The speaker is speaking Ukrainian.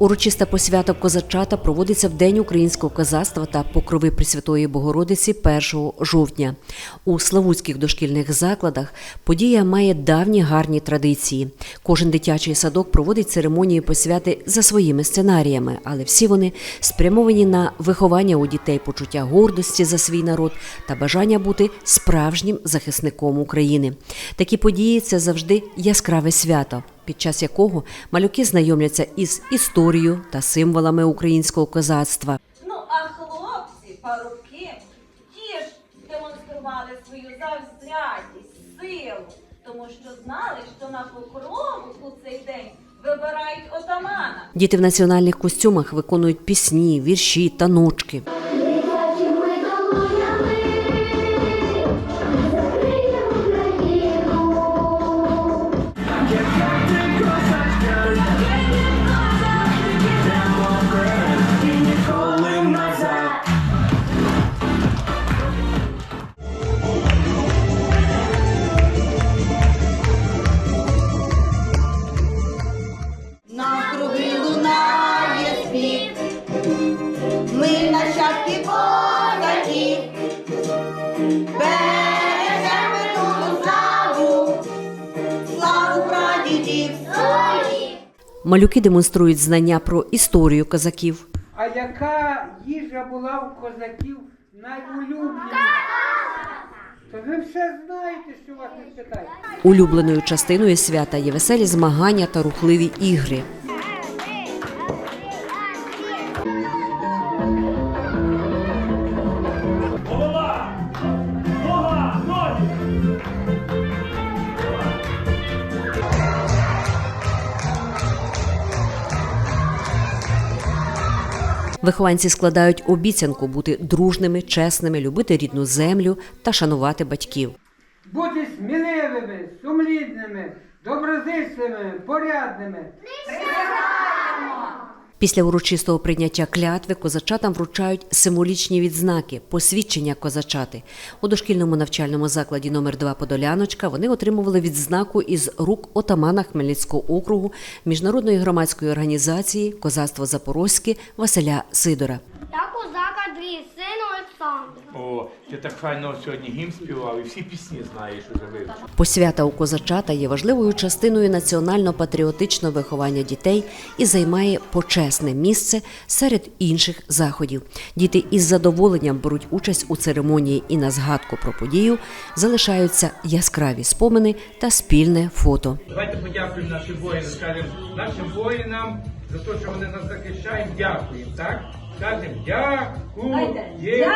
Урочиста посвята козачата проводиться в День українського козацтва та покрови Пресвятої Богородиці 1 жовтня. У славутських дошкільних закладах подія має давні гарні традиції. Кожен дитячий садок проводить церемонії посвяти за своїми сценаріями, але всі вони спрямовані на виховання у дітей почуття гордості за свій народ та бажання бути справжнім захисником України. Такі події це завжди яскраве свято під час якого малюки знайомляться із історією та символами українського козацтва. Ну, а хлопці, парубки, ті ж демонстрували свою завзятість, силу, тому що знали, що на покрову у цей день вибирають отамана. Діти в національних костюмах виконують пісні, вірші, таночки. Дитячими нащадки козаків, бережемо минулу славу, славу прадідів. Малюки демонструють знання про історію козаків. А яка їжа була у козаків найулюбленіша? То ви все знаєте, що вас не питають. Улюбленою частиною свята є веселі змагання та рухливі ігри. Вихованці складають обіцянку бути дружними, чесними, любити рідну землю та шанувати батьків. Бути сміливими, сумлінними, доброзичливими, порядними. Після урочистого прийняття клятви козачатам вручають символічні відзнаки, посвідчення козачати. У дошкільному навчальному закладі номер 2 Подоляночка вони отримували відзнаку із рук отамана Хмельницького округу міжнародної громадської організації Козацтво Запорозьке Василя Сидора. Та козак Андрій, син Олександр. О, ти так файно сьогодні гімн співав і всі пісні знаєш уже вивчив. Посвята у козачата є важливою частиною національно-патріотичного виховання дітей і займає почесне місце серед інших заходів. Діти із задоволенням беруть участь у церемонії і на згадку про подію залишаються яскраві спомини та спільне фото. Давайте подякуємо нашим воїнам, скажемо нашим воїнам за те, що вони нас захищають. Дякуємо, так? Скажем, дякую. Дякую.